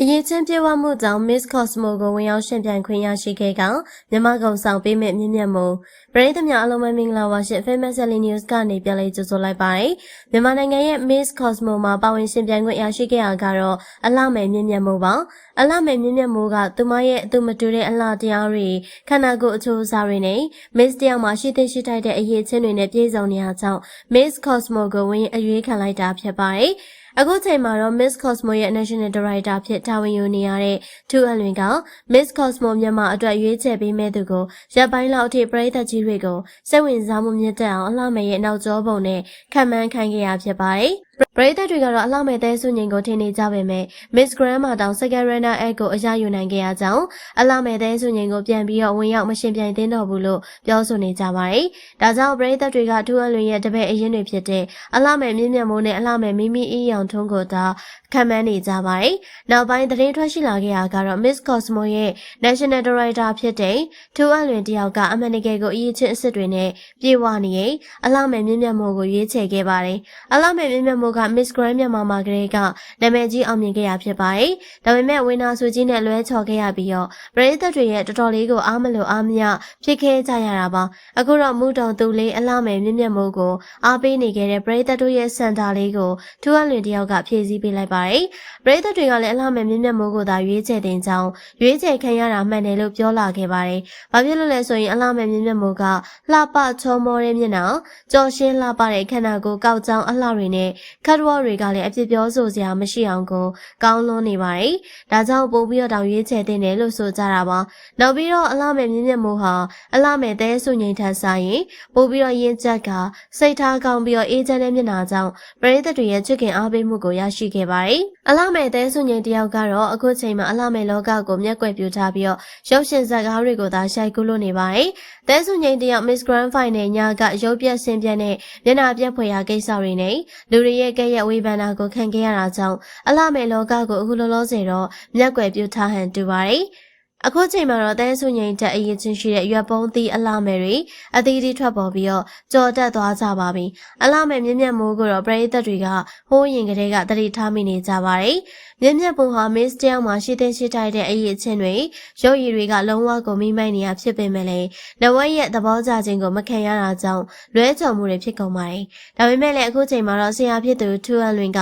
အရေးချင်းပြေဝမှုကြောင့် Miss Cosmo ကိုဝင်ရောက်ရှင်ပြိုင်ခွင့်ရရှိခဲ့ကမြန်မာကုံဆောင်ပေးမဲ့မြင့်မြတ်မှုပရိသတ်များအလုံးမမင်္ဂလာပါရှင် Famous Daily News ကနေပြန်လည်ကြိုဆိုလိုက်ပါတယ်မြန်မာနိုင်ငံရဲ့ Miss Cosmo မှာပါဝင်ရှင်ပြိုင်ခွင့်ရရှိခဲ့ရကတော့အလှမယ်မြင့်မြတ်မှုပါအလှမယ်မြင့်မြတ်မှုကသူမရဲ့အသူမတူတဲ့အလှတရားတွေခန္ဓာကိုယ်အချိုးအစားတွေနဲ့ Miss တယောက်မှာရှိသိရှိထိုက်တဲ့အရေးချင်းတွေနဲ့ပြည့်စုံနေရကြောင်း Miss Cosmo ကိုဝင်အရွေးခံလိုက်တာဖြစ်ပါတယ် အခုချိန်မှာတော့ Miss Cosmo ရဲ့ National Director ဖြစ်တာဝန်ယူနေရတဲ့ထူအလွင်က Miss Cosmo မြန်မာအတွက်ရွေးချယ်ပေးမဲ့သူကိုရပ်ပိုင်းလောက်အထိပရိသတ်ကြီးတွေကိုစိတ်ဝင်စားမှုမြင့်တက်အောင်အလှမယ်ရဲ့နောက်ကျောပုံနဲ့ခံမှန်းခိုင်းခဲ့ရဖြစ်ပါတယ်။ပရိသတ်တွေကတော့အလှမယ်တဲ့ဆုငင်ကိုထင်နေကြပေမဲ့ Miss Grandma တောင် Second Runner Egg ကိုအရယူနိုင်ခဲ့ရကြောင်းအလှမယ်တဲ့ဆုငင်ကိုပြန်ပြီးတော့ဝင်ရောက်မရှင်ပြိုင်သင်းတော့ဘူးလို့ပြောဆိုနေကြပါတယ်။ဒါကြောင့်ပရိသတ်တွေကထူအလွင်ရဲ့တပည့်အရင်တွေဖြစ်တဲ့အလှမယ်မြင့်မြတ်မိုးနဲ့အလှမယ်မိမိအေးရောင်ထုံးကိုသာခံမှန်းနေကြပါတယ်။နောက်ပိုင်းသတင်းထွက်ရှိလာခဲ့တာကတော့ Miss Cosmo ရဲ့ National Director ဖြစ်တဲ့ထူအလွင်တယောက်ကအမှန်တကယ်ကိုအရေးချင်းအစ်စ်တွေနဲ့ပြေဝနေရင်အလှမယ်မြင့်မြတ်မိုးကိုရွေးချယ်ခဲ့ပါတယ်။အလှမယ်မြင့်မြတ်မိုးက Miss Grand မြန်မာမှာကလေးကနာမည်ကြီးအောင်မြင်ခဲ့ရဖြစ်ပါတယ်။ဒါပေမဲ့ဝင်းနာစုကြီးနဲ့လွဲချော်ခဲ့ရပြီးတော့ပရိသတ်တွေရဲ့တော်တော်လေးကိုအားမလို့အားမရဖြစ်ခဲ့ကြရတာပါ။အခုတော့မူတုံသူလေးအလှမယ်မြင့်မြတ်မိုးကိုအားပေးနေခဲ့တဲ့ပရိသတ်တို့ရဲ့စံတာလေးကိုထူအလွင်တယောက်ကဖြည့်ဆည်းပေးလိုက်ပါတယ်။ပရိသတ်တွေကလည်းအလှမယ်မြင့်မြတ်မိုးကိုသာရွေးချယ်တင်ကြောင်းရွေးချယ်ခံရတာမှန်တယ်လို့ပြောလာခဲ့ပါတယ်။ဘာဖြစ်လို့လဲဆိုရင်အလှမယ်မြင့်မြတ်မိုးကလှပချောမောတဲ့မျက်နှာကြော်ရှင်းလှပတဲ့ခန္ဓာကိုယ်ကောက်ကြောင်အလှတွေနဲ့ခတ်ဝေါ်တွေကလည်းအပြစ်ပြောဆိုစရာမရှိအောင်ကိုကောင်းလွန်နေပါတယ်။ဒါကြောင့်ပို့ပြီးတော့တောင်ရွေးချယ်တင်တယ်လို့ဆိုကြတာပါ။နောက်ပြီးတော့အလှမယ်မြင့်မြတ်မိုးဟာအလှမယ်တဲဆုငိန်ထန်ဆိုင်ရင်ပို့ပြီးတော့ရင်းချက်ကစိတ်ထားကောင်းပြီးတော့အေးချမ်းတဲ့မျက်နှာကြောင့်ပရိသတ်တွေရဲ့ချစ်ခင်အားပေးမှုကိုရရှိခဲ့ပါတယ်။အလှမယ်တဲဆုငိန်တယောက်ကတော့အခုချိန်မှာအလှမယ်လောကကိုမျက်ကွယ်ပြထားပြီးတော့ရုပ်ရှင်ဇာတ်ကားတွေကိုသာရှိုက်ကူးလို့နေပါတယ်။တဲဆုငိန်တယောက် Miss Grand Final ညကရုပ်ပြက်ဆင်းပြက်နဲ့မျက်နှာပြက်ဖွယ်ရာကိစ္စတွေနဲ့လူတွေရဲ့ကဲ့ရဲ့ဝေဖန်တာကိုခံခဲ့ရတာကြောင့်အလှမယ်လောကကိုအခုလောလောဆယ်တော့မျက်ကွယ်ပြထားဟန်တူပါတယ်။ အခုချိန်မှာတော့တဲဆုငိန်တက်အရေးချင်းရှိတဲ့ရွက်ပုံးသီးအလှမယ်တွေအသီးသီးထွက်ပေါ်ပြီးတော့ကြော်တက်သွားကြပါပြီ။အလှမယ်မြင့်မြတ်မိုးကိုတော့ပရိသတ်တွေကဟိုးရင်ကလေးကတတိထားမိနေကြပါတယ်။မြင့်မြတ်ပုံဟာ Miss တယောက်မှာရှိတဲ့ရှိထိုက်တဲ့အရေးချင်းတွေရုပ်ရည်တွေကလုံးဝကိုမိမိုက်နေရဖြစ်ပေမဲ့လည်းနဝက်ရဲ့သဘောကျခြင်းကိုမခံရတာကြောင့်လွဲချော်မှုတွေဖြစ်ကုန်ပါတယ်။ဒါပေမဲ့လည်းအခုချိန်မှာတော့ဆရာဖြစ်သူထူအန်လွင်က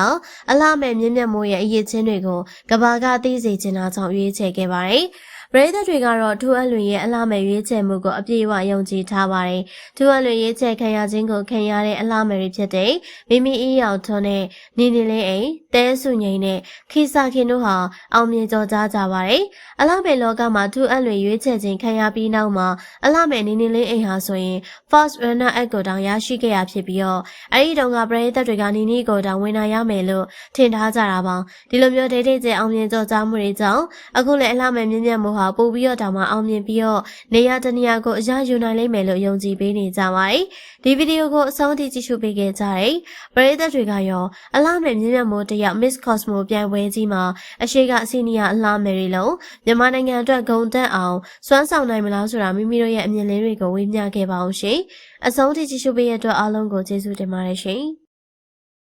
အလှမယ်မြင့်မြတ်မိုးရဲ့အရေးချင်းတွေကိုကဘာကသိစေချင်တာကြောင့်ရွေးချယ်ခဲ့ပါတယ်။ပရိသတ်တွေကတော့ထူအလွင်ရဲ့အလှမယ်ရွေးချယ်မှုကိုအပြည့်အဝယုံကြည်ထားပါတယ်။ထူအလွင်ရွေးချယ်ခံရခြင်းကိုခံရတဲ့အလှမယ်တွေဖြစ်တဲ့မိမိအေးရောင်ထွန်းနဲ့နေနေလေးအိမ်တဲဆုငိန်နဲ့ခိစာခင်တို့ဟာအောင်မြင်ကြော်ကြားကြပါတယ်။အလှမယ်လောကမှာထူအလွင်ရွေးချယ်ခြင်းခံရပြီးနောက်မှာအလှမယ်နေနေလေးအိမ်ဟာဆိုရင် first runner up ကိုတောင်ရရှိခဲ့ရဖြစ်ပြီးတော့အဲဒီတုန်းကပရိသတ်တွေကနီနီကိုတောင်ဝင်လာရမယ်လို့ထင်ထားကြတာပါ။ဒီလိုမျိုးဒိတ်ဒိတ်ကျအောင်မြင်ကြော်ကြားမှုတွေကြောင့်အခုလည်းအလှမယ်မြင့်မြတ်မှုဟာပို့ပြီးတော့တောင်မှအောင်မြင်ပြီးတော့နေရာတနေရာကိုအရယူနိုင်လိမ့်မယ်လို့ယုံကြည်ပေးနေကြပါတယ်။ဒီဗီဒီယိုကိုအဆုံးထိကြည့်ရှုပေးခဲ့ကြတဲ့ပရိသတ်တွေကရောအလားမဲ့မြင့်မြတ်မိုးတယောက် Miss Cosmo ပြိုင်ပွဲကြီးမှာအရှိကအစီနီယာအလားမယ်တွေလုံးမြန်မာနိုင်ငံအတွက်ဂုံတက်အောင်စွမ်းဆောင်နိုင်မလားဆိုတာမိမိတို့ရဲ့အမြင်လေးတွေကိုဝေမျှခဲ့ပါအောင်ရှင်။အဆုံးထိကြည့်ရှုပေးရတဲ့အတွက်အားလုံးကိုကျေးဇူးတင်ပါတယ်ရှင်။